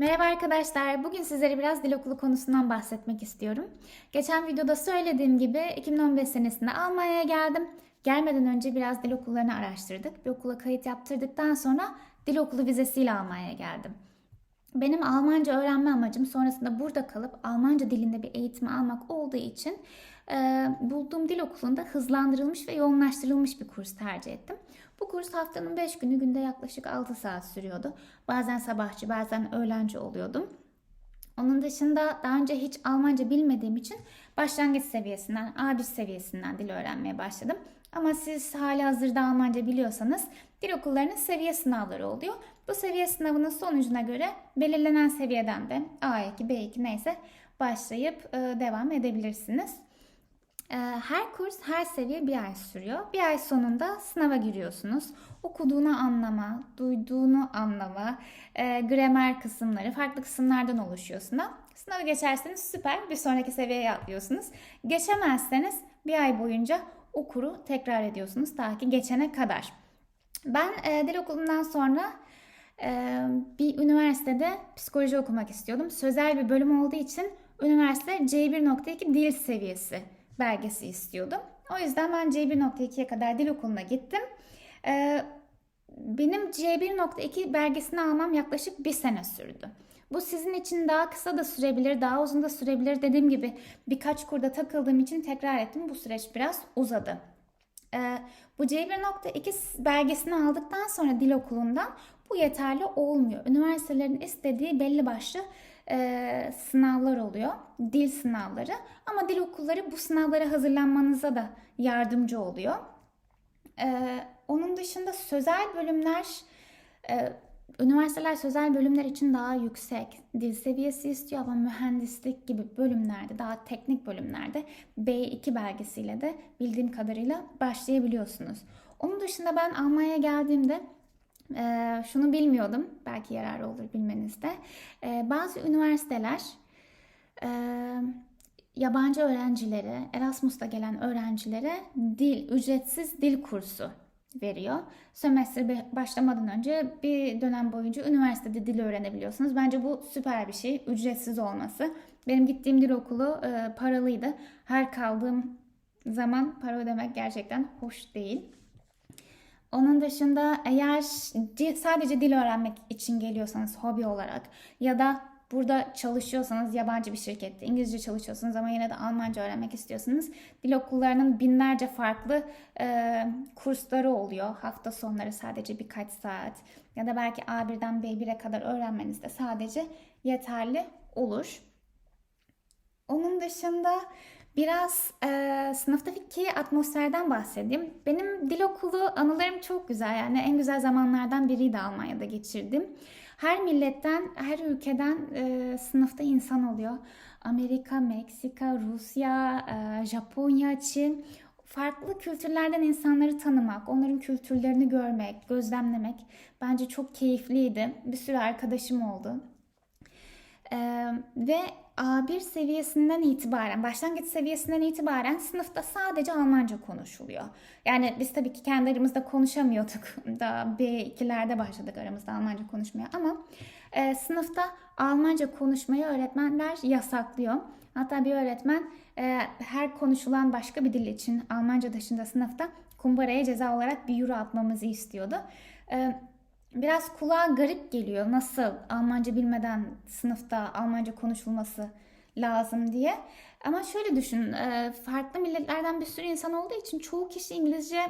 Merhaba arkadaşlar. Bugün sizlere biraz dil okulu konusundan bahsetmek istiyorum. Geçen videoda söylediğim gibi 2015 senesinde Almanya'ya geldim. Gelmeden önce biraz dil okullarını araştırdık. Bir okula kayıt yaptırdıktan sonra dil okulu vizesiyle Almanya'ya geldim. Benim Almanca öğrenme amacım sonrasında burada kalıp Almanca dilinde bir eğitim almak olduğu için e, bulduğum dil okulunda hızlandırılmış ve yoğunlaştırılmış bir kurs tercih ettim. Bu kurs haftanın 5 günü günde yaklaşık 6 saat sürüyordu. Bazen sabahçı bazen öğlenci oluyordum. Onun dışında daha önce hiç Almanca bilmediğim için başlangıç seviyesinden, A1 seviyesinden dil öğrenmeye başladım. Ama siz hali hazırda Almanca biliyorsanız dil okullarının seviye sınavları oluyor. Bu seviye sınavının sonucuna göre belirlenen seviyeden de A2, B2 neyse başlayıp e, devam edebilirsiniz. E, Her kurs, her seviye bir ay sürüyor. Bir ay sonunda sınava giriyorsunuz. Okuduğunu anlama, duyduğunu anlama, e, gramer kısımları, farklı kısımlardan oluşuyor sınav. Sınavı geçerseniz süper, bir sonraki seviyeye atlıyorsunuz. Geçemezseniz bir ay boyunca o kuru tekrar ediyorsunuz ta ki geçene kadar. Ben e, dil okulundan sonra e, bir üniversitede psikoloji okumak istiyordum. Sözel bir bölüm olduğu için üniversite C1.2 dil seviyesi belgesi istiyordum. O yüzden ben C1.2'ye kadar dil okuluna gittim. E, benim C1.2 belgesini almam yaklaşık bir sene sürdü. Bu sizin için daha kısa da sürebilir, daha uzun da sürebilir. Dediğim gibi birkaç kurda takıldığım için tekrar ettim. Bu süreç biraz uzadı. Ee, bu C1.2 belgesini aldıktan sonra dil okulundan bu yeterli olmuyor. Üniversitelerin istediği belli başlı e, sınavlar oluyor. Dil sınavları. Ama dil okulları bu sınavlara hazırlanmanıza da yardımcı oluyor. Ee, onun dışında sözel bölümler, e, üniversiteler sözel bölümler için daha yüksek dil seviyesi istiyor ama mühendislik gibi bölümlerde, daha teknik bölümlerde B2 belgesiyle de bildiğim kadarıyla başlayabiliyorsunuz. Onun dışında ben Almanya'ya geldiğimde e, şunu bilmiyordum, belki yararı olur bilmenizde. E, bazı üniversiteler e, yabancı öğrencilere, Erasmus'ta gelen öğrencilere dil, ücretsiz dil kursu veriyor. Sömestr başlamadan önce bir dönem boyunca üniversitede dil öğrenebiliyorsunuz. Bence bu süper bir şey, ücretsiz olması. Benim gittiğim dil okulu e, paralıydı. Her kaldığım zaman para ödemek gerçekten hoş değil. Onun dışında eğer sadece dil öğrenmek için geliyorsanız hobi olarak ya da burada çalışıyorsanız yabancı bir şirkette İngilizce çalışıyorsunuz ama yine de Almanca öğrenmek istiyorsanız dil okullarının binlerce farklı e, kursları oluyor. Hafta sonları sadece birkaç saat ya da belki A1'den B1'e kadar öğrenmeniz de sadece yeterli olur. Onun dışında Biraz e, sınıftaki atmosferden bahsedeyim. Benim dil okulu anılarım çok güzel. Yani en güzel zamanlardan biriydi Almanya'da geçirdim. Her milletten, her ülkeden e, sınıfta insan oluyor. Amerika, Meksika, Rusya, e, Japonya, Çin. Farklı kültürlerden insanları tanımak, onların kültürlerini görmek, gözlemlemek bence çok keyifliydi. Bir sürü arkadaşım oldu. Ee, ve A1 seviyesinden itibaren, başlangıç seviyesinden itibaren sınıfta sadece Almanca konuşuluyor. Yani biz tabii ki kendi aramızda konuşamıyorduk. Daha B2'lerde başladık aramızda Almanca konuşmaya ama e, sınıfta Almanca konuşmayı öğretmenler yasaklıyor. Hatta bir öğretmen e, her konuşulan başka bir dil için Almanca dışında sınıfta kumbaraya ceza olarak bir euro atmamızı istiyordu. E, biraz kulağa garip geliyor. Nasıl Almanca bilmeden sınıfta Almanca konuşulması lazım diye. Ama şöyle düşün, e, farklı milletlerden bir sürü insan olduğu için çoğu kişi İngilizce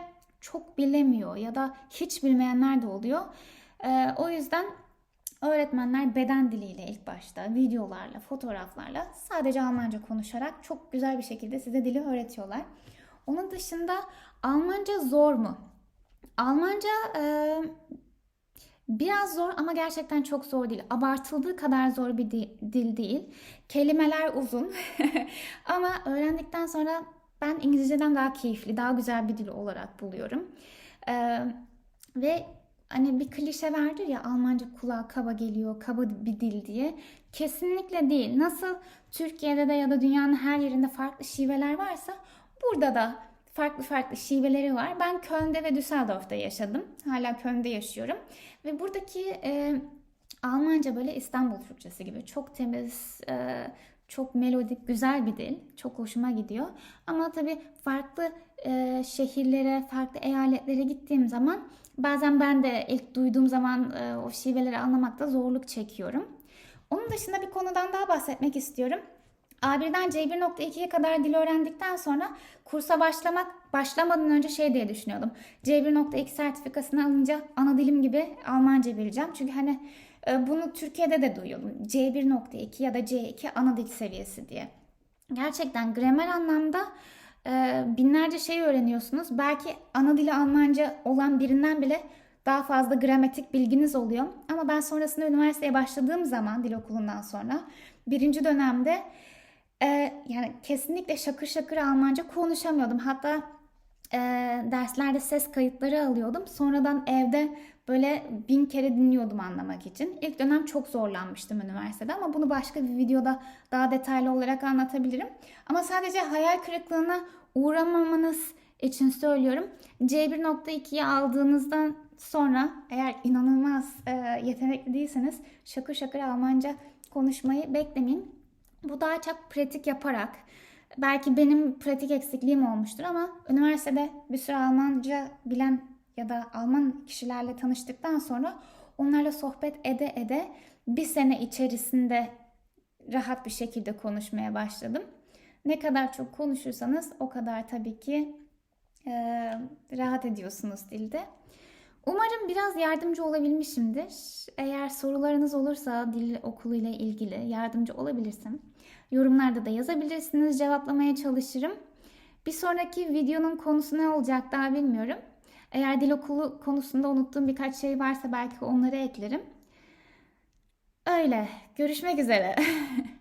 çok bilemiyor ya da hiç bilmeyenler de oluyor. E, o yüzden öğretmenler beden diliyle ilk başta videolarla, fotoğraflarla sadece Almanca konuşarak çok güzel bir şekilde size dili öğretiyorlar. Onun dışında Almanca zor mu? Almanca e, Biraz zor ama gerçekten çok zor değil. Abartıldığı kadar zor bir dil değil. Kelimeler uzun ama öğrendikten sonra ben İngilizceden daha keyifli, daha güzel bir dil olarak buluyorum. Ee, ve hani bir klişe vardır ya Almanca kulağa kaba geliyor, kaba bir dil diye. Kesinlikle değil. Nasıl Türkiye'de de ya da dünyanın her yerinde farklı şiveler varsa burada da farklı farklı şiveleri var. Ben Köln'de ve Düsseldorf'ta yaşadım. Hala Köln'de yaşıyorum. Ve buradaki e, Almanca böyle İstanbul Türkçesi gibi çok temiz, e, çok melodik, güzel bir dil. Çok hoşuma gidiyor. Ama tabii farklı e, şehirlere, farklı eyaletlere gittiğim zaman bazen ben de ilk duyduğum zaman e, o şiveleri anlamakta zorluk çekiyorum. Onun dışında bir konudan daha bahsetmek istiyorum. A1'den C1.2'ye kadar dil öğrendikten sonra kursa başlamak başlamadan önce şey diye düşünüyordum. C1.2 sertifikasını alınca ana dilim gibi Almanca bileceğim. Çünkü hani e, bunu Türkiye'de de duyuyordum. C1.2 ya da C2 ana dil seviyesi diye. Gerçekten gramer anlamda e, binlerce şey öğreniyorsunuz. Belki ana dili Almanca olan birinden bile daha fazla gramatik bilginiz oluyor. Ama ben sonrasında üniversiteye başladığım zaman dil okulundan sonra birinci dönemde e, yani kesinlikle şakır şakır Almanca konuşamıyordum. Hatta e, derslerde ses kayıtları alıyordum. Sonradan evde böyle bin kere dinliyordum anlamak için. İlk dönem çok zorlanmıştım üniversitede ama bunu başka bir videoda daha detaylı olarak anlatabilirim. Ama sadece hayal kırıklığına uğramamanız için söylüyorum. C1.2'yi aldığınızdan sonra eğer inanılmaz e, yetenekli değilseniz şakır şakır Almanca konuşmayı beklemeyin. Bu daha çok pratik yaparak, belki benim pratik eksikliğim olmuştur ama üniversitede bir süre Almanca bilen ya da Alman kişilerle tanıştıktan sonra onlarla sohbet ede ede bir sene içerisinde rahat bir şekilde konuşmaya başladım. Ne kadar çok konuşursanız o kadar tabii ki e, rahat ediyorsunuz dilde. Umarım biraz yardımcı olabilmişimdir. Eğer sorularınız olursa dil okuluyla ilgili yardımcı olabilirsem yorumlarda da yazabilirsiniz. Cevaplamaya çalışırım. Bir sonraki videonun konusu ne olacak daha bilmiyorum. Eğer dil okulu konusunda unuttuğum birkaç şey varsa belki onları eklerim. Öyle. Görüşmek üzere.